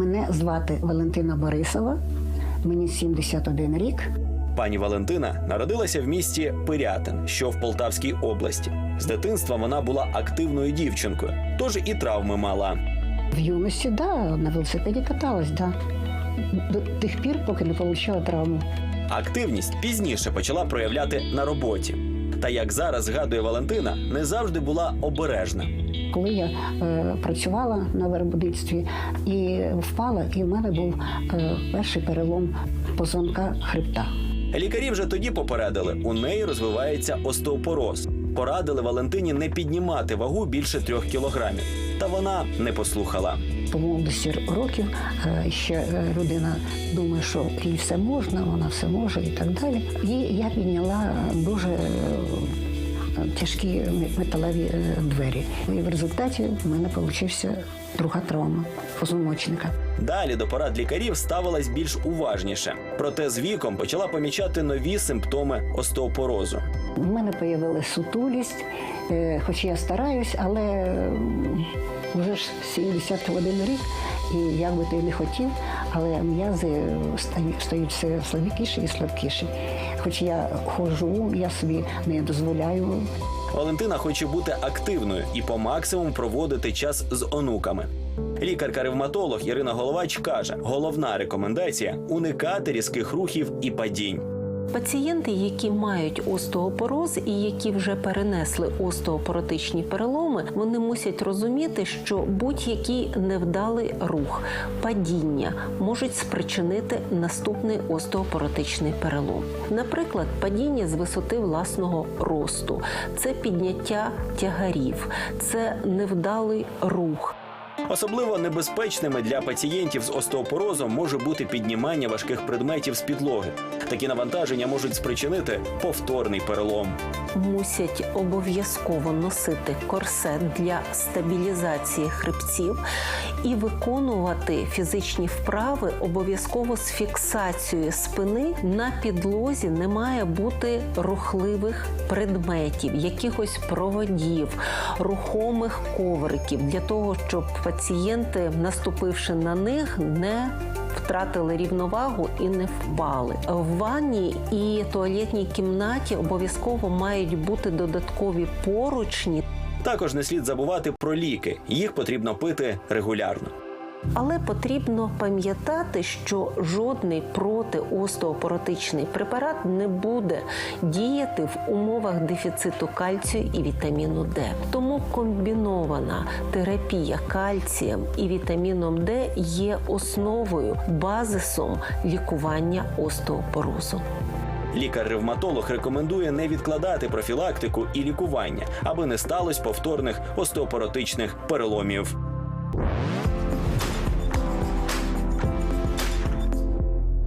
Мене звати Валентина Борисова, мені 71 рік. Пані Валентина народилася в місті Пирятин, що в Полтавській області. З дитинства вона була активною дівчинкою, тож і травми мала. В юності, да, на велосипеді каталась, да. До тих пір, поки не отримала травму. Активність пізніше почала проявляти на роботі. Та як зараз згадує Валентина, не завжди була обережна. Коли я е, працювала на виробництві і впала, і в мене був е, перший перелом позвонка хребта. Лікарі вже тоді попередили, у неї розвивається остеопороз. Порадили Валентині не піднімати вагу більше трьох кілограмів. Та вона не послухала. По молодості років е, ще е, людина думає, що їй все можна, вона все може і так далі. І я підняла дуже е, тяжкі металеві е, двері. І в результаті в мене вийшла друга травма позвоночника. Далі до порад лікарів ставилась більш уважніше. Проте з віком почала помічати нові симптоми остеопорозу. У мене з'явилася сутулість, е, хоч я стараюсь, але вже ж 71 рік, і як би ти не хотів, але м'язи стають, все слабкіші і слабкіші. Хоч я ходжу, я собі не дозволяю Валентина хоче бути активною і по максимуму проводити час з онуками. Лікарка-ревматолог Ірина Головач каже: головна рекомендація уникати різких рухів і падінь. Пацієнти, які мають остеопороз і які вже перенесли остеопоротичні переломи, вони мусять розуміти, що будь-який невдалий рух, падіння можуть спричинити наступний остеопоротичний перелом. Наприклад, падіння з висоти власного росту, це підняття тягарів, це невдалий рух. Особливо небезпечними для пацієнтів з остеопорозом може бути піднімання важких предметів з підлоги. Такі навантаження можуть спричинити повторний перелом. мусять обов'язково носити корсет для стабілізації хребців і виконувати фізичні вправи обов'язково з фіксацією спини. На підлозі не має бути рухливих предметів, якихось проводів, рухомих ковриків для того, щоб пацієнти, наступивши на них, не втратили рівновагу і не впали. В ванні і туалетній кімнаті обов'язково мають бути додаткові поручні. Також не слід забувати про ліки. Їх потрібно пити регулярно. Але потрібно пам'ятати, що жодний протиостеопоротичний препарат не буде діяти в умовах дефіциту кальцію і вітаміну Д. Тому комбінована терапія кальцієм і вітаміном Д є основою, базисом лікування остеопорозу. Лікар-ревматолог рекомендує не відкладати профілактику і лікування, аби не сталося повторних остеопоротичних переломів.